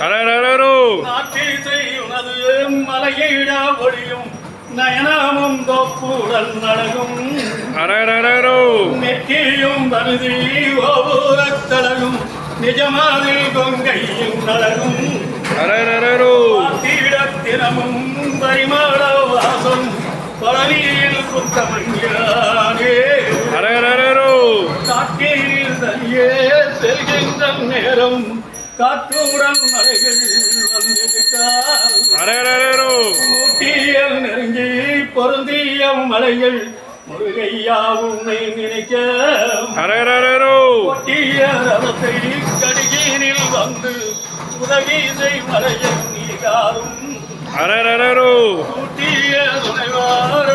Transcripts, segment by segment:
அரரரோ ஒளியும் நயனமும் தொப்புடன் நடகும் நெற்றியும் வருதி ஓபுரத்தழகும் நிஜமாதில் கொங்கையும் நடகும் தீடத்தினமும் பரிமாள வாசம் பழனியில் புத்தமஞ்சானே காட்டீரில் தனியே செல்கின்ற நேரம் காற்றுடன் மலைகள் வந்திருக்கால் ஊட்டியல் நெருங்கி பொருந்திய மலைகள் முருகையா உன்னை நினைக்க. ஒட்டிய ரதத்தை கடிகீனில் வந்து உதவி செய் மலையில் நீ காரும் அரரரோ கூட்டிய துணைவார்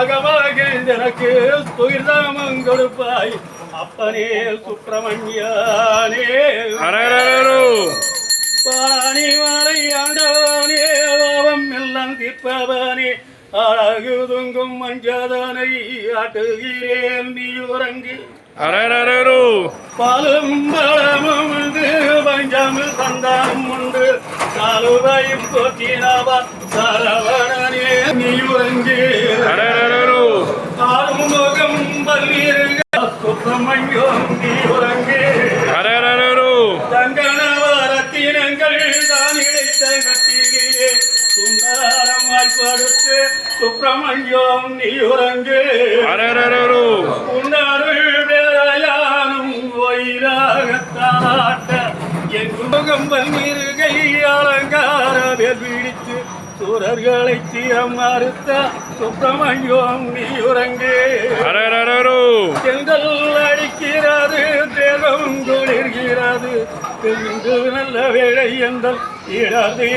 அகமாக எனக்கு துயிர்தாமம் கொடுப்பாய். அப்பனே சுப்பிரமணியானே. பாணி மலை ஆண்டவனே பாவம் எல்லாம் தீர்ப்பவனே. அழகு துங்கும் மஞ்சதனை ஆட்டுகிறேன் நீ உறங்கி. அரரரோ பாலும் பழமும் உண்டு சந்தானம் உண்டு. சாலுவையும் போற்றினாவா? சரவணனே நீ உறங்கி ஆறுமுகம் பல்லீருங்க சுப்பிரமணியம் நீ உறங்கி தங்கனவரத்தினங்கள் தான் இழைத்த கட்டிலே சுந்தரமாய் படுத்து சுப்பிரமணியம் நீ உறங்கு உன்னருள் வேலையானும் ஒயிலாகத்தாட்ட என் முகம் பல்மிருகை அலங்கார பிடித்து சூரர்களை தீரம் மறுத்த சுப்பிரமணியம் நீ உறங்கு செங்கல் அடிக்கிறது தேகம் குளிர்கிறது. நல்ல வேலை என்றால் இடாது